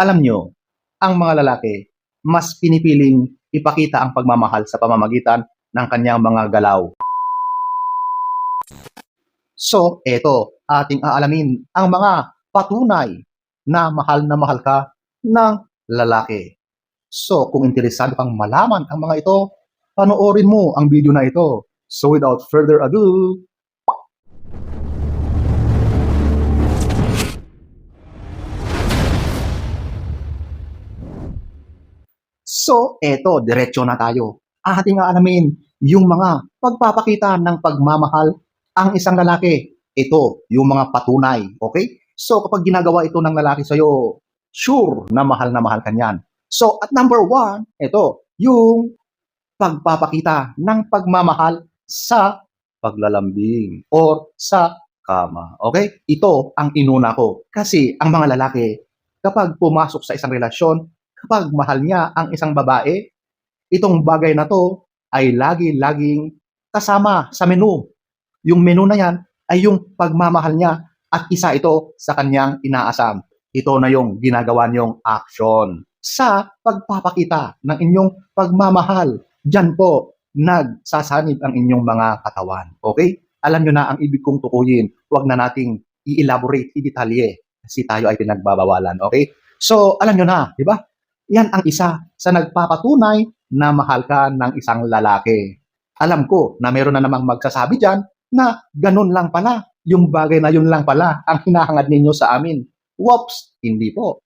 Alam nyo, ang mga lalaki, mas pinipiling ipakita ang pagmamahal sa pamamagitan ng kanyang mga galaw. So, eto, ating aalamin ang mga patunay na mahal na mahal ka ng lalaki. So, kung interesado kang malaman ang mga ito, panoorin mo ang video na ito. So, without further ado, So, eto, diretso na tayo. Ating alamin yung mga pagpapakita ng pagmamahal ang isang lalaki. Ito, yung mga patunay. Okay? So, kapag ginagawa ito ng lalaki sa'yo, sure na mahal na mahal ka niyan. So, at number one, ito, yung pagpapakita ng pagmamahal sa paglalambing or sa kama. Okay? Ito ang inuna ko. Kasi ang mga lalaki, kapag pumasok sa isang relasyon, kapag mahal niya ang isang babae, itong bagay na to ay lagi-laging kasama sa menu. Yung menu na yan ay yung pagmamahal niya at isa ito sa kanyang inaasam. Ito na yung ginagawa niyong action. Sa pagpapakita ng inyong pagmamahal, dyan po nagsasanib ang inyong mga katawan. Okay? Alam nyo na ang ibig kong tukuyin. Huwag na nating i-elaborate, i-detalye kasi tayo ay pinagbabawalan. Okay? So, alam nyo na, di ba? Yan ang isa sa nagpapatunay na mahal ka ng isang lalaki. Alam ko na meron na namang magsasabi dyan na ganun lang pala. Yung bagay na yun lang pala ang hinahangad ninyo sa amin. Whoops! Hindi po.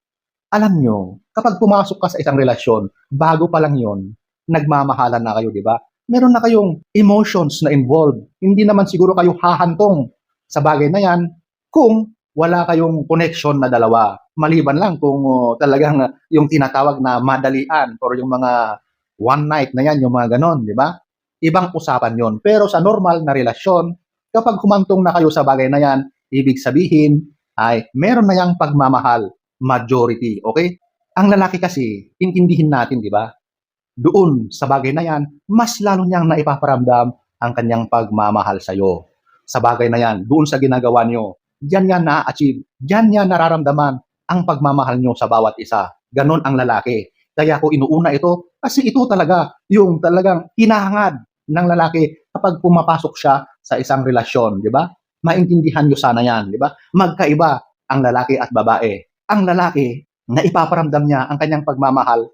Alam nyo, kapag pumasok ka sa isang relasyon, bago pa lang yon, nagmamahalan na kayo, di ba? Meron na kayong emotions na involved. Hindi naman siguro kayo hahantong sa bagay na yan kung wala kayong connection na dalawa. Maliban lang kung uh, talagang uh, yung tinatawag na madalian or yung mga one night na yan, yung mga ganon, di ba? Ibang usapan yon. Pero sa normal na relasyon, kapag humantong na kayo sa bagay na yan, ibig sabihin ay meron na yang pagmamahal, majority, okay? Ang lalaki kasi, intindihin natin, di ba? Doon sa bagay na yan, mas lalo niyang naipaparamdam ang kanyang pagmamahal sa iyo. Sa bagay na yan, doon sa ginagawa niyo, diyan niya na-achieve, diyan niya nararamdaman ang pagmamahal niyo sa bawat isa. Ganon ang lalaki. Kaya ko inuuna ito kasi ito talaga yung talagang hinahangad ng lalaki kapag pumapasok siya sa isang relasyon, di ba? Maintindihan niyo sana yan, di ba? Magkaiba ang lalaki at babae. Ang lalaki, na ipaparamdam niya ang kanyang pagmamahal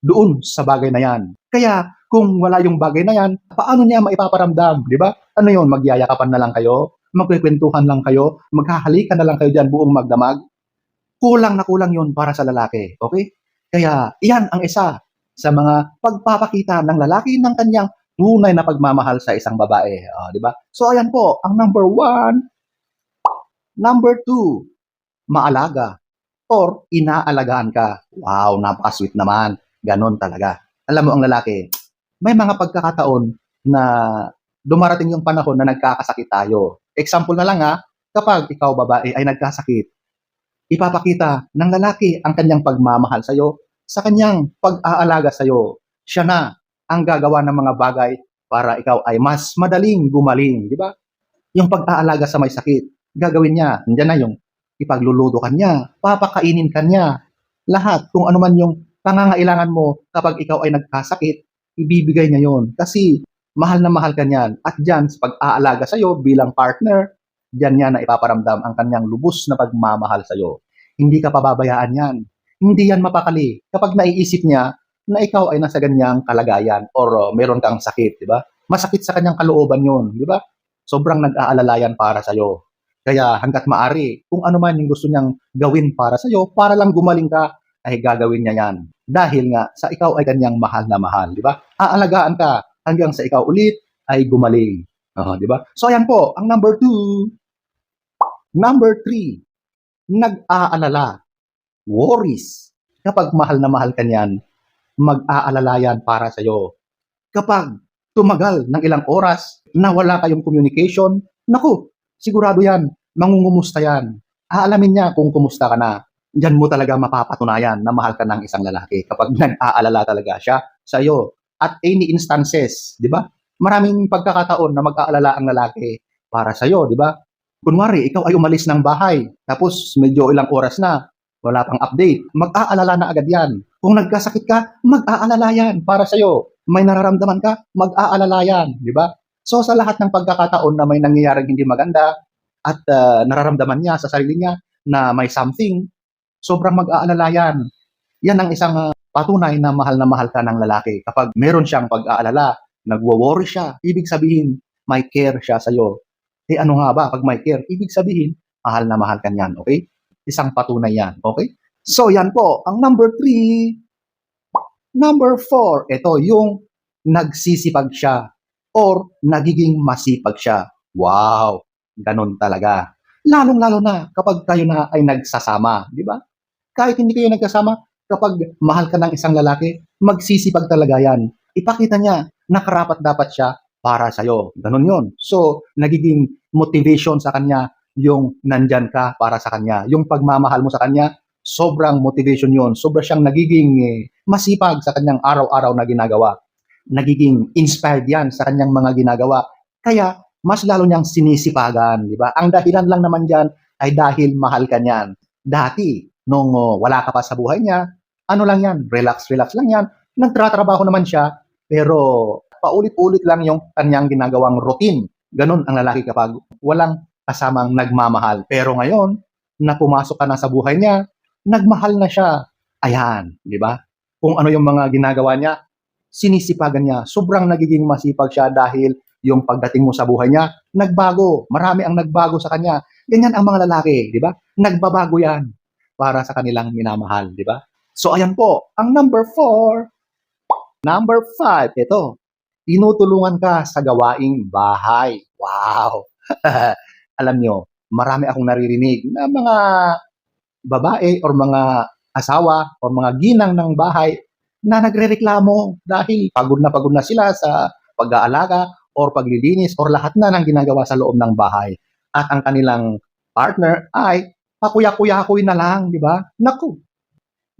doon sa bagay na yan. Kaya kung wala yung bagay na yan, paano niya maipaparamdam, di ba? Ano yun, magyayakapan na lang kayo, magkikwentuhan lang kayo, maghahalikan na lang kayo dyan buong magdamag. Kulang na kulang yun para sa lalaki, okay? Kaya iyan ang isa sa mga pagpapakita ng lalaki ng kanyang tunay na pagmamahal sa isang babae, oh, di ba? So ayan po, ang number one. Number two, maalaga or inaalagaan ka. Wow, napaka-sweet naman. Ganon talaga. Alam mo ang lalaki, may mga pagkakataon na dumarating yung panahon na nagkakasakit tayo. Example na lang ha, kapag ikaw babae ay nagkasakit, ipapakita ng lalaki ang kanyang pagmamahal sa iyo, sa kanyang pag-aalaga sa iyo. Siya na ang gagawa ng mga bagay para ikaw ay mas madaling gumaling, di ba? Yung pag-aalaga sa may sakit, gagawin niya. Nandiyan na yung ipagluludo ka niya, papakainin ka niya. Lahat, kung ano man yung pangangailangan mo kapag ikaw ay nagkasakit, ibibigay niya yon Kasi mahal na mahal ka niyan. At dyan, sa pag-aalaga sa'yo bilang partner, dyan niya na ipaparamdam ang kanyang lubos na pagmamahal sa'yo. Hindi ka pababayaan yan. Hindi yan mapakali. Kapag naiisip niya na ikaw ay nasa ganyang kalagayan or uh, meron kang sakit, di ba? Masakit sa kanyang kalooban yun, di ba? Sobrang nag-aalala yan para sa'yo. Kaya hanggat maari, kung ano man yung gusto niyang gawin para sa'yo, para lang gumaling ka, ay gagawin niya yan. Dahil nga, sa ikaw ay kanyang mahal na mahal, di ba? Aalagaan ka hanggang sa ikaw ulit ay gumaling. Uh, di ba? So ayan po, ang number two. Number three, nag-aalala. Worries. Kapag mahal na mahal ka niyan, mag-aalala yan para sa'yo. Kapag tumagal ng ilang oras na wala kayong communication, naku, sigurado yan, mangungumusta yan. Aalamin niya kung kumusta ka na. Diyan mo talaga mapapatunayan na mahal ka ng isang lalaki kapag nag-aalala talaga siya sa iyo. At any instances, di ba? Maraming pagkakataon na mag-aalala ang lalaki para sa iyo, di ba? Kunwari, ikaw ay umalis ng bahay, tapos medyo ilang oras na, wala pang update, mag-aalala na agad yan. Kung nagkasakit ka, mag-aalala yan para sa'yo. May nararamdaman ka, mag-aalala yan, di ba? So sa lahat ng pagkakataon na may nangyayaring hindi maganda at ah, nararamdaman niya sa sarili niya na may something, sobrang mag-aalala yan. Yan ang isang ah, patunay na mahal na mahal ka ng lalaki. Kapag meron siyang pag-aalala, nagwo-worry siya, ibig sabihin, may care siya sa'yo. Eh ano nga ba pag may care? Ibig sabihin, mahal na mahal ka niyan, okay? Isang patunay yan, okay? So yan po, ang number three. Number four, ito yung nagsisipag siya or nagiging masipag siya. Wow, ganun talaga. Lalong-lalo na kapag kayo na ay nagsasama, di ba? Kahit hindi kayo nagkasama, kapag mahal ka ng isang lalaki, magsisipag talaga yan. Ipakita niya na karapat dapat siya para sa'yo. Ganun yon. So, nagiging motivation sa kanya yung nandyan ka para sa kanya. Yung pagmamahal mo sa kanya, sobrang motivation yon. Sobra siyang nagiging eh, masipag sa kanyang araw-araw na ginagawa. Nagiging inspired yan sa kanyang mga ginagawa. Kaya, mas lalo niyang sinisipagan, di ba? Ang dahilan lang naman dyan ay dahil mahal ka niyan. Dati, nung oh, wala ka pa sa buhay niya, ano lang yan, relax, relax lang yan. Nagtratrabaho naman siya, pero paulit-ulit lang yung kanyang ginagawang routine. Ganon ang lalaki kapag walang kasamang nagmamahal. Pero ngayon, na pumasok ka na sa buhay niya, nagmahal na siya. Ayan, di ba? Kung ano yung mga ginagawa niya, sinisipagan niya. Sobrang nagiging masipag siya dahil yung pagdating mo sa buhay niya, nagbago. Marami ang nagbago sa kanya. Ganyan ang mga lalaki, di ba? Nagbabago yan para sa kanilang minamahal, di ba? So ayan po, ang number four. Number five, ito. Tinutulungan ka sa gawaing bahay. Wow! Alam nyo, marami akong naririnig na mga babae or mga asawa or mga ginang ng bahay na nagrereklamo dahil pagod na pagod na sila sa pag-aalaga or paglilinis or lahat na ng ginagawa sa loob ng bahay. At ang kanilang partner ay pakuya-kuyakoy na lang, di ba? Naku,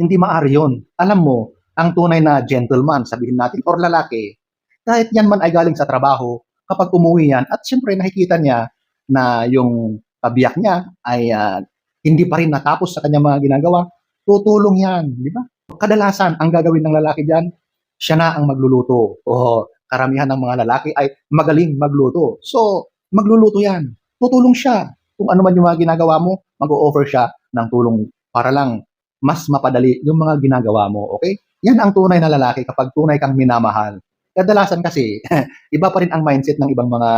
hindi maari yun. Alam mo, ang tunay na gentleman, sabihin natin, or lalaki, kahit yan man ay galing sa trabaho, kapag umuwi yan, at siyempre nakikita niya na yung kabiyak niya ay ah, hindi pa rin natapos sa kanyang mga ginagawa, tutulong yan, di ba? Kadalasan, ang gagawin ng lalaki dyan, siya na ang magluluto. O karamihan ng mga lalaki ay magaling magluto. So, magluluto yan. Tutulong siya. Kung ano man yung mga ginagawa mo, mag-o-offer siya ng tulong para lang mas mapadali yung mga ginagawa mo, okay? Yan ang tunay na lalaki kapag tunay kang minamahal. Kadalasan kasi, iba pa rin ang mindset ng ibang mga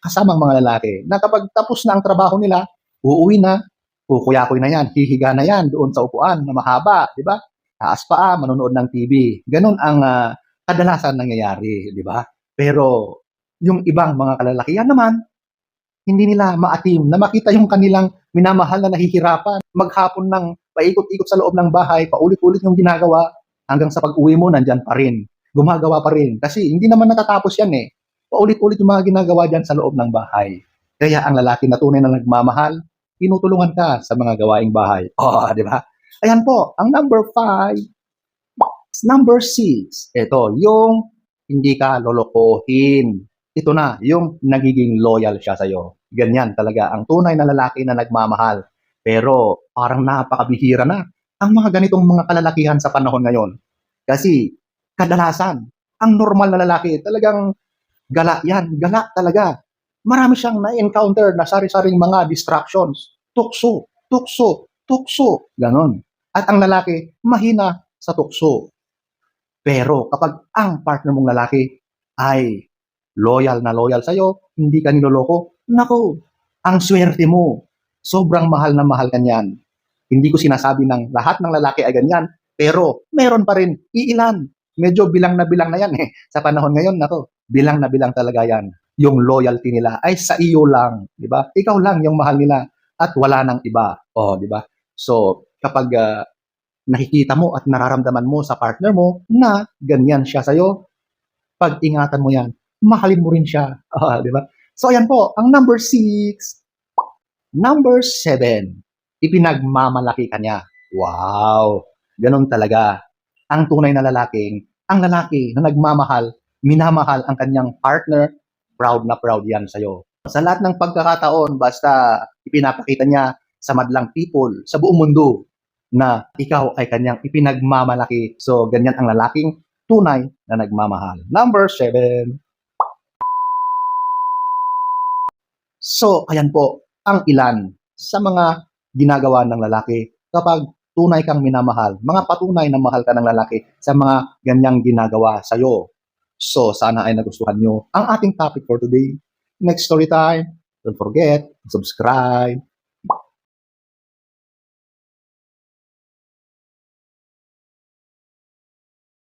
kasamang mga lalaki na kapag tapos na ang trabaho nila, uuwi na, kukuyakoy na yan, hihiga na yan doon sa upuan na mahaba, di ba? Taas paa, manonood ng TV. Ganun ang ah, kadalasan nangyayari, di ba? Pero yung ibang mga kalalakihan naman, hindi nila maatim na makita yung kanilang minamahal na nahihirapan. Maghapon ng paikot-ikot sa loob ng bahay, paulit-ulit yung ginagawa, hanggang sa pag-uwi mo, nandyan pa rin. Gumagawa pa rin. Kasi hindi naman natatapos yan eh. Paulit-ulit yung mga ginagawa dyan sa loob ng bahay. Kaya ang lalaki na tunay na nagmamahal, tinutulungan ka sa mga gawaing bahay. Oh, di ba? Ayan po, ang number five. Number six, ito, yung hindi ka lolokohin. Ito na, yung nagiging loyal siya sa'yo. Ganyan talaga, ang tunay na lalaki na nagmamahal. Pero parang napakabihira na ang mga ganitong mga kalalakihan sa panahon ngayon. Kasi kadalasan, ang normal na lalaki talagang gala yan, gala talaga. Marami siyang na-encounter na sari-saring mga distractions. Tukso, tukso, tukso, ganon. At ang lalaki, mahina sa tukso. Pero kapag ang partner mong lalaki ay loyal na loyal sa'yo, hindi ka niloloko, nako, ang swerte mo. Sobrang mahal na mahal ka niyan. Hindi ko sinasabi ng lahat ng lalaki ay ganyan, pero meron pa rin iilan. Medyo bilang na bilang na yan eh. Sa panahon ngayon na to, bilang na bilang talaga yan. Yung loyalty nila ay sa iyo lang, di ba? Ikaw lang yung mahal nila at wala nang iba. Oh, di ba? So, kapag ah, nakikita mo at nararamdaman mo sa partner mo na ganyan siya sa'yo, pag-ingatan mo yan, mahalin mo rin siya. Ah, di ba? So, ayan po, ang number six. Number seven, ipinagmamalaki ka niya. Wow! Ganon talaga. Ang tunay na lalaking, ang lalaki na nagmamahal, minamahal ang kanyang partner, proud na proud yan sa'yo. Sa lahat ng pagkakataon, basta ipinapakita niya sa madlang people, sa buong mundo, na ikaw ay kanyang ipinagmamalaki. So, ganyan ang lalaking tunay na nagmamahal. Number seven. So, ayan po ang ilan sa mga ginagawa ng lalaki kapag tunay kang minamahal. Mga patunay na mahal ka ng lalaki sa mga ganyang ginagawa sa'yo. So, sana ay nagustuhan nyo ang ating topic for today. Next story time. Don't forget, subscribe,